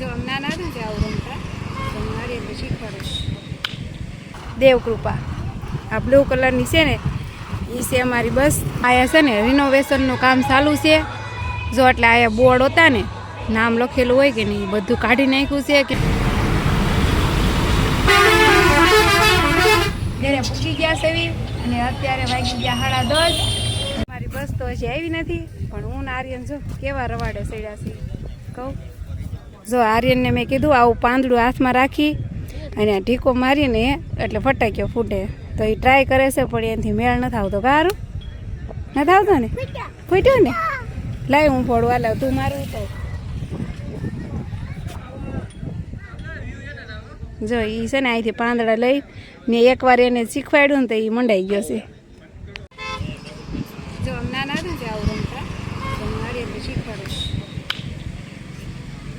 જો નાના હતા તે આવું રમતા શીખવાડે દેવકૃપા. આ બ્લુ કલરની છે ને એ છે અમારી બસ. આયા છે ને રિનોવેશનનું કામ ચાલુ છે. જો એટલે આયા બોર્ડ હતા ને, નામ લખેલું હોય કે નહીં બધું કાઢી નાખ્યું છે કે ઘરે પૂકી ગયા છે એવી અને અત્યારે વાગી ગયા સાડા દસ. મારી બસ તો હજી આવી નથી, પણ હું નારિયન જો કેવા રવાડે સડ્યા છે કહું. જો આર્યનને મેં કીધું આવું પાંદડું હાથમાં રાખી અને આ ઢીકો મારીને એટલે ફટાક્યો ફૂટે. તો એ ટ્રાય કરે છે, પણ એનાથી મેળ નથી આવતો કારું નથી આવતો ને? ફૂટ્યો ને? લાય હું ફોડવા લાવ તું મારું તો. જો એ છે ને અહીંથી પાંદડા લઈ મેં એકવાર એને શીખવાડ્યું ને તો એ મંડાઈ ગયો છે જો આમ નાના હતા ને તે આવું રમતા તો મારી એટલે શીખવાડે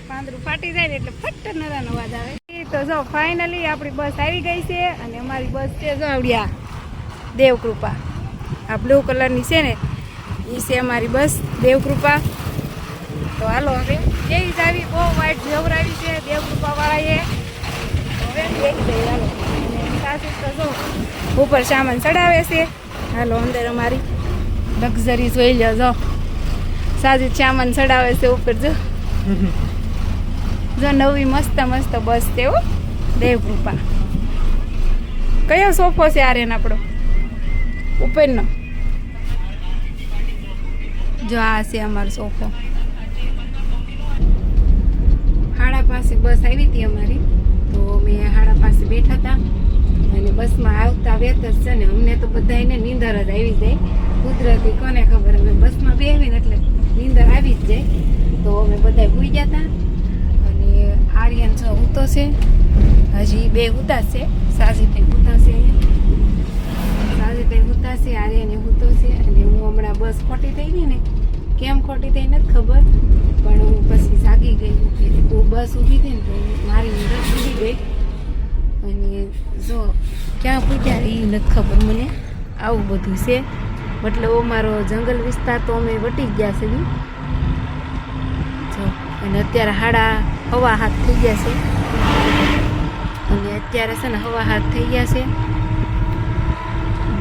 પાંદડું ફાટી જાય ને એટલે ફટ નરાનો અવાજ આવે. તો જો ફાઇનલી આપણી બસ આવી ગઈ છે અને અમારી બસ છે જો આવડ્યા દેવકૃપા. આ બ્લુ કલરની છે ને એ છે અમારી બસ દેવકૃપા. તો હાલો હવે કેવી જ આવી, બહુ વાઇટ જવરાવી છે દેવકૃપા વાળાએ હવે બેસી જઈએ, હાલો. અને તો જો ઉપર સામાન ચડાવે છે. હાલો, અંદર અમારી લક્ઝરી જોઈ લો જો. સાજી સામાન ચડાવે છે ઉપર, જો. જો નવી મસ્ત મસ્ત બસ છે હો. દેવકૃપા. કયો સોફો છે આ રેન આપણો? ઉપરનો. જો આ છે અમારો સોફો. હાડા પાસે બસ આવી હતી અમારી. તો મેં હાડા પાસે બેઠા હતા. અને બસમાં આવતા વેત છે ને અમને તો બધાને નીંદર જ આવી જાય. કુદરતી કોને ખબર? અમે બસમાં બેસીને એટલે નીંદર આવી જ જાય. તો અમે બધા ભૂઈ ગયા હતા આર્યન છ ઉતો છે. હજી બે ઉતા છે. સાજીભાઈ ઉતા છે. સાજીભાઈ ઉતા છે, આર્યને ઉતો અને હું હમણાં બસ ખોટી થઈ ગઈ ને, કેમ ખોટી થઈ નથી ખબર. પણ હું પછી જાગી ગઈ. કે તો બસ ઊભી થઈ ને તો મારી અંદર ઊભી ગઈ. અને જો ક્યાં પૂછ્યા એ નથી ખબર મને. આવું બધું છે. મતલબ અમારો જંગલ વિસ્તાર તો અમે વટી ગયા છે બી જો અને અત્યારે હાડા હવા હાથ થઈ ગયા છે. અને અત્યારે છે ને હવા હાથ થઈ ગયા છે.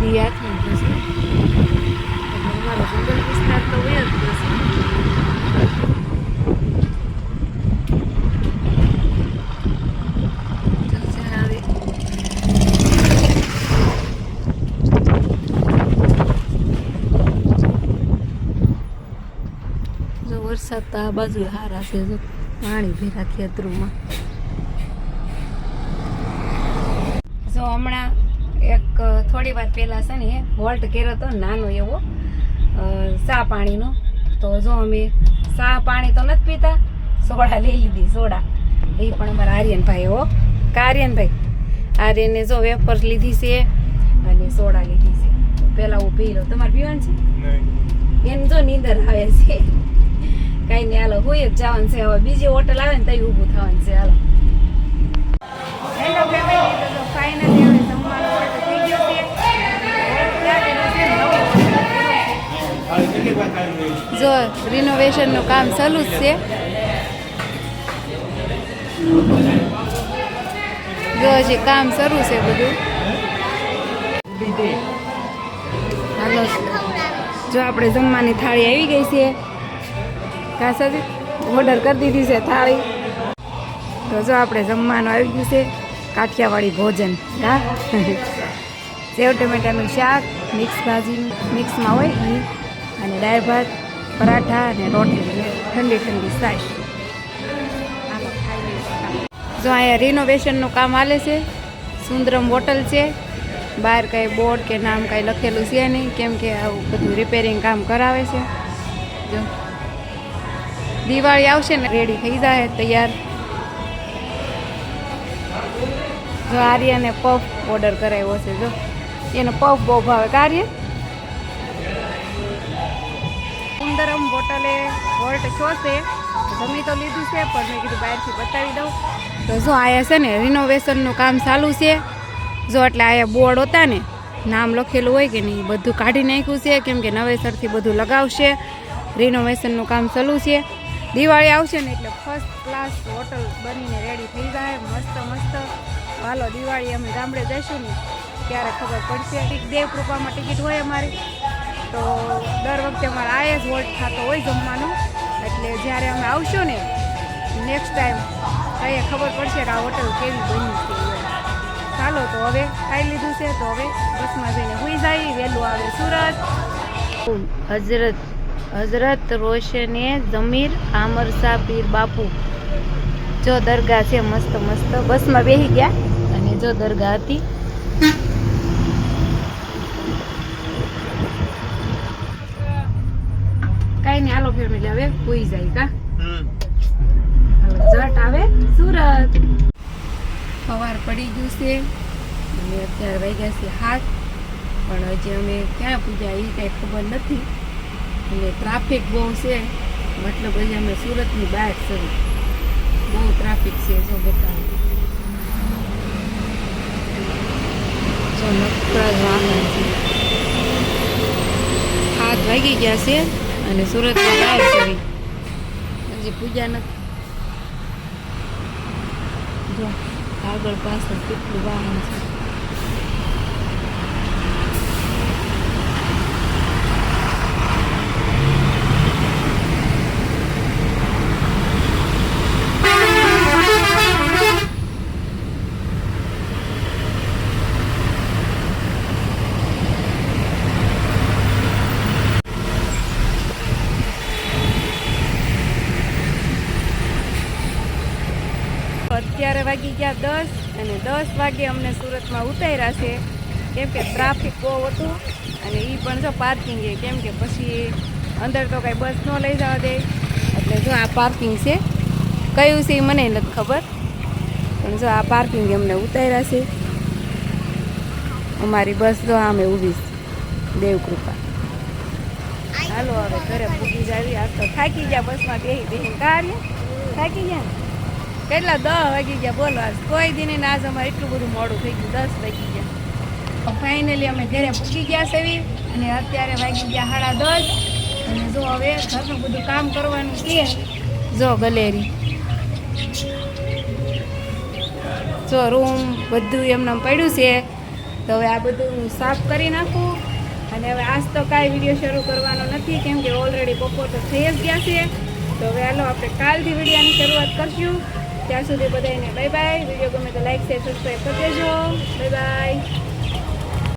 દિયા થઈ ગયા છે અમારો જંગલ વિસ્તાર તો હોય જ ગયો છે ચાલશે હવે જો વરસાદ તો આ બાજુ હારા છે જો પાણી ભેરા ખેતરોમાં જો હમણાં એક થોડી વાર પહેલાં છે ને વોલ્ટ કર્યો હતો નાનો એવો સા પાણીનો. તો જો અમે સા પાણી તો નથી પીતા સોડા લઈ લીધી સોડા. એ પણ અમારા આર્યનભાઈ હો. કાર્યનભાઈ આર્યને જો વેફર લીધી છે અને સોડા લીધી છે. પહેલાં હું પી લો તમારે પીવાનું છે? એમ જો નીંદર આવે છે. કઈ નહીં હાલો હોય જ જવાનું છે હવે. બીજી હોટલ આવે ને તઈ ઊભું થવાનું છે હાલો. હેલો ફેમિલી તો ફાઇનલી હવે જમવાનું order થઈ ગયો છે. જો રિનોવેશનનું કામ ચાલુ જ છે. જો હજી કામ શરૂ છે બધું. હાલો. જો આપણે જમવાની થાળી આવી ગઈ છે. કાસાજી ઓર્ડર કરી દીધી છે થાળી. તો જો આપણે જમવાનું આવી ગયું છે, કાઠિયાવાડી ભોજન, હા? સેવ ટમેટાનું શાક, મિક્સ ભાજી, મિક્સમાં હોય એ અને દાળ ભાત, પરાઠા અને રોટલી ઠંડી ઠંડી સાઈ જો અહીંયા રિનોવેશનનું કામ હાલે છે, સુંદરમ હોટલ છે, બહાર કાંઈ બોર્ડ કે નામ કાંઈ લખેલું છે નહીં, કેમ કે આવું બધું રિપેરિંગ કામ કરાવે છે. જો. દિવાળી આવશે ને રેડી થઈ જાય, તૈયાર. જો આર્યને પફ ઓર્ડર કરાવ્યો છે જો. એનો પફ બહુ ભાવે. કાર્ય સુંદરમ બોટલે વોલ્ટ છો છે જમી તો લીધું છે, પણ મેં કીધું બહારથી બતાવી દઉં. તો જો આયા છે ને રિનોવેશનનું કામ ચાલુ છે. જો એટલે આયા બોર્ડ હતા ને, નામ લખેલું હોય કે નહીં બધું કાઢી નાખ્યું છે, કેમ કે નવેસરથી બધું લગાવશે. રિનોવેશનનું કામ ચાલુ છે. દિવાળી આવશે ને એટલે ફર્સ્ટ ક્લાસ હોટલ બનીને રેડી થઈ જાય. મસ્ત મસ્ત. હાલો, દિવાળી અમે ગામડે જઈશું ને, ત્યારે ખબર પડશે. ટિક, દેવકૃપામાં ટિકિટ હોય અમારી. તો દર વખતે અમારે આ જ હોલ્ટ થતો હોય જમવાનું. એટલે જ્યારે અમે આવશું ને નેક્સ્ટ ટાઈમ ત્યારે ખબર પડશે કે આ હોટલ કેવી બની છે. ચાલો તો હવે ખાઈ લીધું છે. તો હવે બસમાં જઈને હોઈ જાય. વહેલું આવે સુરત. હજરત હજરત રોશને જમીર આમર શાહ પીર બાપુ જો દરગાહ છે મસ્ત મસ્ત. બસમાં બેસી ગયા અને જો દરગાહ હતી. કઈ નઈ હાલો ફેમિલી હવે કોઈ જાય કા? જટ આવે સુરત. સવાર પડી ગયું છે. અને અત્યારે વાગ્યા છે હાથ પણ હજી અમે ક્યાં પૂજા એ કાંઈ ખબર નથી. અને ટ્રાફિક બહુ છે. મતલબ હજી અમે સુરતની બહાર છે. બહુ ટ્રાફિક છે, જો બતાવો. જો નકરા જ વાહન છે. હાથ વાગી ગયા છે અને સુરતની બહાર છે. હજી પૂજા નથી જો આગળ પાછળ કેટલું વાહન છે. અત્યારે વાગી ગયા દસ અને દસ વાગે અમને સુરતમાં ઉતાર્યા છે. કેમ કે ટ્રાફિક બહુ હતું અને એ પણ જો પાર્કિંગ છે કેમ કે પછી અંદર તો કાંઈ બસ ન લઈ જવા દે. એટલે જો આ પાર્કિંગ છે. કયું છે એ મને નથી ખબર. પણ જો આ પાર્કિંગ અમને ઉતાર્યા છે. અમારી બસ જો આમે ઊભી છે. દેવકૃપા. હાલો, હવે ઘરે પૂકી જાવી. આ તો થાકી ગયા બસમાં બેહી બેહી કાર્ય થાકી ગયા? કેટલા દસ વાગી ગયા બોલો આજ. કોઈ દિને આજ અમારે એટલું બધું મોડું થઈ ગયું, દસ વાગી ગયા. ફાઇનલી અમે ઘરે પૂકી ગયા સેવી, અને અત્યારે વાગી ગયા સાડા દસ. અને જો હવે ઘરનું બધું કામ કરવાનું કે જો ગલેરી. જો રૂમ બધું એમને પડ્યું છે, તો હવે આ બધું હું સાફ કરી નાખું. અને હવે આજ તો કાંઈ વીડિયો શરૂ કરવાનો નથી, કેમ કે ઓલરેડી બપોર તો થઈ જ ગયા છે. તો હવે હાલો આપણે કાલથી વિડીયોની શરૂઆત કરશું. ત્યાં સુધી બધાને બાય બાય વીડિયો ગમે તો લાઈક શેર સબસ્ક્રાઈબ કરી દેજો બાય બાય